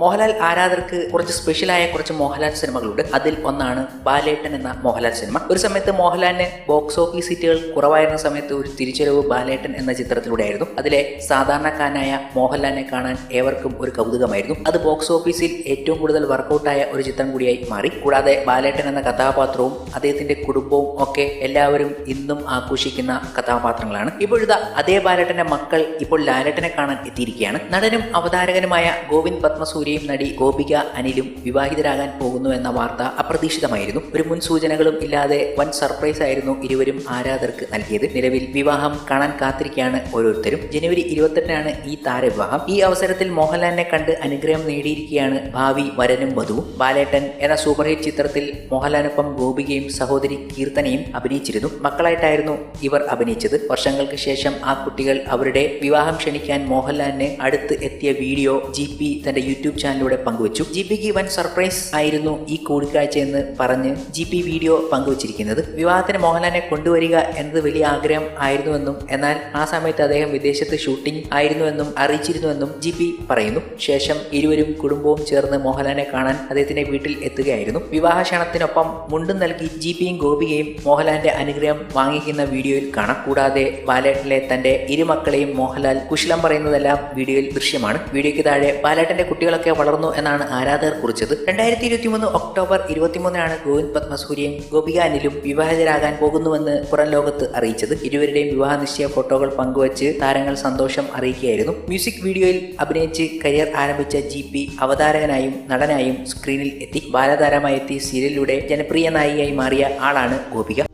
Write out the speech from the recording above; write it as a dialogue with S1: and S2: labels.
S1: മോഹൻലാൽ ആരാധകർക്ക് കുറച്ച് സ്പെഷ്യലായ കുറച്ച് മോഹൻലാൽ സിനിമകളുണ്ട്. അതിൽ ഒന്നാണ് ബാലേട്ടൻ എന്ന മോഹൻലാൽ സിനിമ. ഒരു സമയത്ത് മോഹൻലാലിന് ബോക്സ് ഓഫീസ് സീറ്റുകൾ കുറവായിരുന്ന സമയത്ത് ഒരു തിരിച്ചറിവ് ബാലേട്ടൻ എന്ന ചിത്രത്തിലൂടെയായിരുന്നു. അതിലെ സാധാരണക്കാരനായ മോഹൻലാലിനെ കാണാൻ ഏവർക്കും ഒരു കൗതുകമായിരുന്നു. അത് ബോക്സ് ഓഫീസിൽ ഏറ്റവും കൂടുതൽ വർക്കൗട്ടായ ഒരു ചിത്രം കൂടിയായി മാറി. കൂടാതെ ബാലേട്ടൻ എന്ന കഥാപാത്രവും അദ്ദേഹത്തിന്റെ കുടുംബവും ഒക്കെ എല്ലാവരും ഇന്നും ആഘോഷിക്കുന്ന കഥാപാത്രങ്ങളാണ്. ഇപ്പോഴത്തെ അതേ ബാലേട്ടന്റെ മക്കൾ ഇപ്പോൾ ലാലേട്ടനെ കാണാൻ എത്തിയിരിക്കുകയാണ്. നടനും അവതാരകനുമായ ഗോവിന്ദ് പത്മസൂര്യയും നടി ഗോപിക അനിലും വിവാഹിതരാകാൻ പോകുന്നു എന്ന വാർത്ത അപ്രതീക്ഷിതമായിരുന്നു. ഒരു മുൻ സൂചനകളും ഇല്ലാതെ വൻ സർപ്രൈസ് ആയിരുന്നു ഇരുവരും ആരാധകർക്ക് നൽകിയത്. നിലവിൽ വിവാഹം കാണാൻ കാത്തിരിക്കുകയാണ് ഓരോരുത്തരും. ജനുവരി ഇരുപത്തെട്ടിനാണ് ഈ താരവിവാഹം. ഈ അവസരത്തിൽ മോഹൻലാലിനെ കണ്ട് അനുഗ്രഹം നേടിയിരിക്കുകയാണ് ഭാവി വരനും വധുവും ബാലേട്ടൻ എന്ന സൂപ്പർ ഹിറ്റ് ചിത്രത്തിൽ മോഹൻലാലിനൊപ്പം ഗോപികയും സഹോദരി കീർത്തനയും അഭിനയിച്ചിരുന്നു. മക്കളായിട്ടായിരുന്നു ഇവർ അഭിനയിച്ചത്. വർഷങ്ങൾക്ക് ശേഷം ആ കുട്ടികൾ അവരുടെ വിവാഹം ക്ഷണിക്കാൻ മോഹൻലാലിന് അടുത്ത് എത്തിയ വീഡിയോ ജി പി തന്റെ യൂട്യൂബ് ചാനലിലൂടെ പങ്കുവച്ചു. ജി പിക്ക് വൻ സർപ്രൈസ് ആയിരുന്നു ഈ കൂടിക്കാഴ്ച എന്ന് പറഞ്ഞ് ജി പി വീഡിയോ പങ്കുവച്ചിരിക്കുന്നത്. വിവാഹത്തിന് മോഹൻലാലിനെ കൊണ്ടുവരിക എന്നത് വലിയ ആഗ്രഹം ആയിരുന്നുവെന്നും എന്നാൽ ആ സമയത്ത് അദ്ദേഹം വിദേശത്ത് ഷൂട്ടിംഗ് ആയിരുന്നുവെന്നും അറിയിച്ചിരുന്നുവെന്നും ജി പി പറയുന്നു. ശേഷം ഇരുവരും കുടുംബവും ചേർന്ന് മോഹൻലാലിനെ കാണാൻ അദ്ദേഹത്തിന്റെ വീട്ടിൽ എത്തുകയായിരുന്നു. വിവാഹ ക്ഷണത്തിനൊപ്പം മുണ്ടും നൽകി ജി പിയും ഗോപികയും മോഹൻലാലിന്റെ അനുഗ്രഹം വാങ്ങിക്കുന്ന വീഡിയോയിൽ കാണാം. കൂടാതെ ബാലേട്ടനിലെ തന്റെ ഇരുമക്കളെയും മോഹൻലാൽ കുശലം പറയുന്നതെല്ലാം വീഡിയോയിൽ ദൃശ്യമാണ്. വീഡിയോയ്ക്ക് താഴെ ബാലേട്ടന്റെ കുട്ടികളൊക്കെ വളർന്നു എന്നാണ് ആരാധകർ കുറിച്ചത്. രണ്ടായിരത്തി ഇരുപത്തി മൂന്ന് ഒക്ടോബർ ഇരുപത്തിമൂന്നിനാണ് ഗോവിന്ദ് പത്മസൂര്യയും ഗോപിക അനിലും വിവാഹിതരാകാൻ പോകുന്നുവെന്ന് പുറം ലോകത്ത് അറിയിച്ചത്. ഇരുവരുടെയും വിവാഹ നിശ്ചയ ഫോട്ടോകൾ പങ്കുവച്ച് താരങ്ങൾ സന്തോഷം അറിയിക്കുകയായിരുന്നു. മ്യൂസിക് വീഡിയോയിൽ അഭിനയിച്ച് കരിയർ ആരംഭിച്ച ജി പി അവതാരകനായും നടനായും സ്ക്രീനിൽ എത്തി. ബാലതാരമായി എത്തി സീരിയലിലൂടെ ജനപ്രിയ നായികയായി മാറിയ ആളാണ് ഗോപിക.